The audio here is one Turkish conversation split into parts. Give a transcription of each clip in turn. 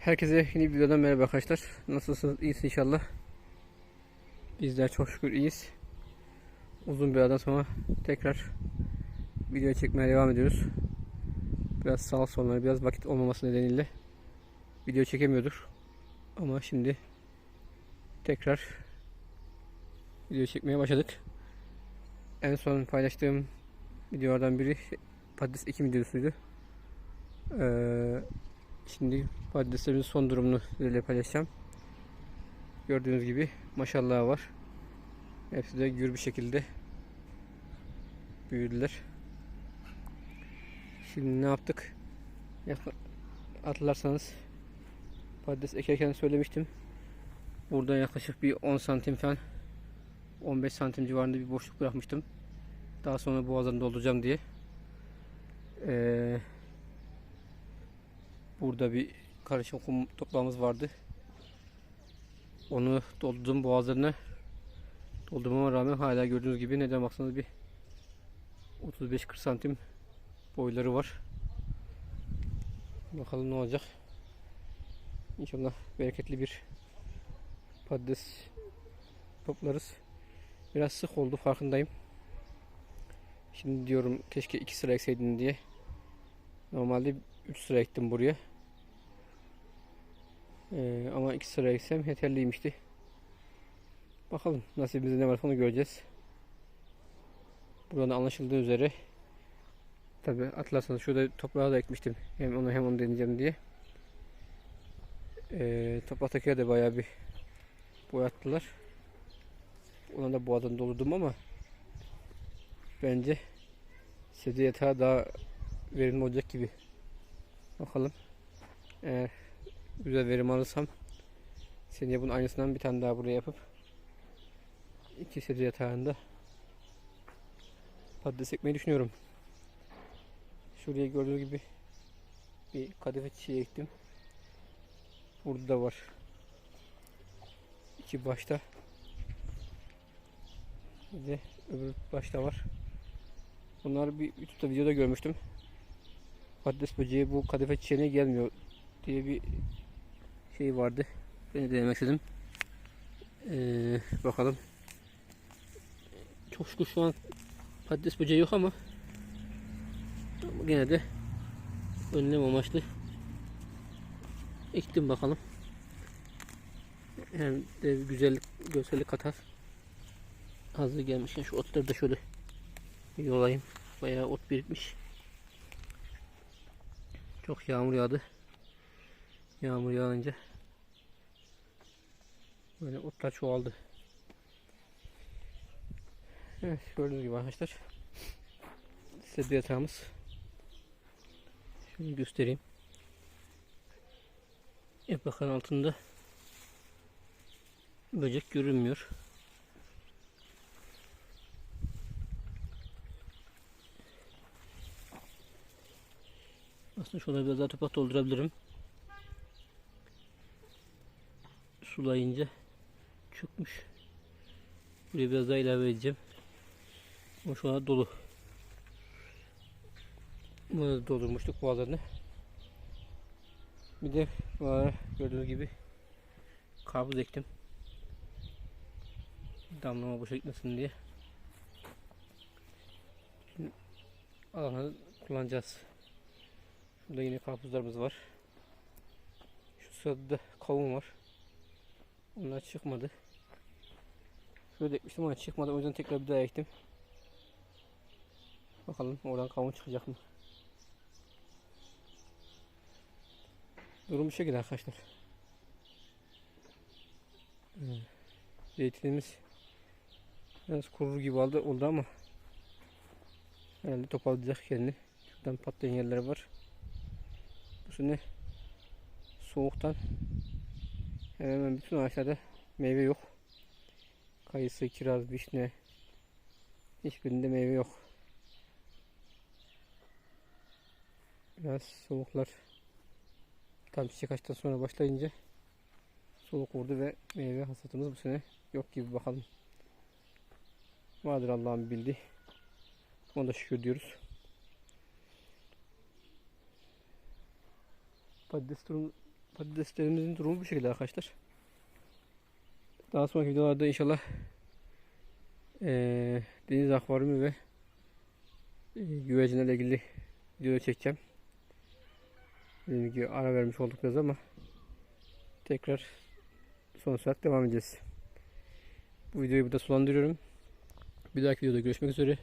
Herkese yeni bir videodan merhaba arkadaşlar. Nasılsınız? İyisiniz inşallah. Bizler çok şükür iyiyiz. Uzun bir aradan sonra tekrar video çekmeye devam ediyoruz. Biraz sağ sonları, biraz vakit olmaması nedeniyle video çekemiyorduk. Ama şimdi tekrar video çekmeye başladık. En son paylaştığım videolardan biri patates ekim videosuydu. Ee, Şimdi patateslerin son durumunu sizinle paylaşacağım. Gördüğünüz gibi maşallah var. Hepsi de gür bir şekilde büyüdüler. Şimdi ne yaptık? Hatırlarsanız patates ekerken söylemiştim. Burada yaklaşık bir 10 santim falan 15 santim civarında bir boşluk bırakmıştım. Daha sonra boğazını dolduracağım diye. Ee, Burada bir karışım kum toprağımız vardı. Onu doldurdum boğazlarına. Doldurmama rağmen hala gördüğünüz gibi neden baksanız bir 35-40 santim boyları var. Bakalım ne olacak. İnşallah bereketli bir patates toplarız. Biraz sık oldu farkındayım. Şimdi diyorum keşke iki sıra ekseydin diye. Normalde 3 sıra ektim buraya. Ee, ama iki sıra eksem yeterliymişti. Bakalım nasibimizde ne var onu göreceğiz. Buradan anlaşıldığı üzere tabi atlarsanız şurada toprağa da ekmiştim. Hem onu hem onu deneyeceğim diye. Ee, topraktaki de bayağı bir boyattılar. Ona da boğadan doldurdum ama bence sebze yatağı daha verimli olacak gibi. Bakalım. Eğer güzel verim alırsam seneye bunun aynısından bir tane daha buraya yapıp iki sebze yatağında patates ekmeyi düşünüyorum. Şuraya gördüğünüz gibi bir kadife çiçeği ektim. Burada da var. İki başta. Bir de öbür başta var. Bunları bir YouTube'da videoda görmüştüm. Patates böceği bu kadife çiçeğine gelmiyor diye bir şey vardı. Ben de denemek istedim. Ee, bakalım. Çok şükür şu an patates böceği yok ama ama gene de önlem amaçlı ektim bakalım. Hem de güzellik, görsellik katar. Hazır gelmişken şu otları da şöyle yolayım. Bayağı ot birikmiş. Çok yağmur yağdı. Yağmur yağınca böyle otlar çoğaldı. Evet gördüğünüz gibi arkadaşlar size yatağımız şöyle göstereyim. Yaprakların altında böcek görünmüyor. Aslında şurada biraz daha toprak doldurabilirim. Sulayınca çökmüş. Buraya biraz daha ilave edeceğim. Ama şu anda dolu. Bunu doldurmuştuk boğazlarını. Bir de bu ara gördüğünüz gibi karpuz ektim. Damlama boşa gitmesin diye. Şimdi kullanacağız. Burada yine karpuzlarımız var. Şu sırada da kavun var. Onlar çıkmadı. Şöyle ekmiştim ama çıkmadı. O yüzden tekrar bir daha ektim. Bakalım oradan kavun çıkacak mı? Durum bu şekilde arkadaşlar. Hmm. Zeytinimiz biraz kurur gibi oldu, oldu ama herhalde toparlayacak kendini. Şuradan patlayan yerleri var. Bu sene soğuktan hemen hemen bütün ağaçlarda meyve yok. Kayısı, kiraz, vişne hiçbirinde meyve yok. Biraz soğuklar tam çiçek açtıktan sonra başlayınca soğuk vurdu ve meyve hasatımız bu sene yok gibi bakalım. Vardır Allah'ın bildiği. Ona da şükür diyoruz. Patates durum patateslerimizin durumu bu şekilde arkadaşlar. Daha sonraki videolarda inşallah eee, deniz akvaryumu ve eee, güvercinlerle ilgili video çekeceğim. Dediğim gibi ara vermiş olduk biraz ama tekrar son saat devam edeceğiz. Bu videoyu burada sulandırıyorum. Bir dahaki videoda görüşmek üzere.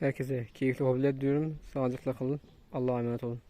Herkese keyifli hobiler diliyorum. Sağlıcakla kalın. Allah'a emanet olun.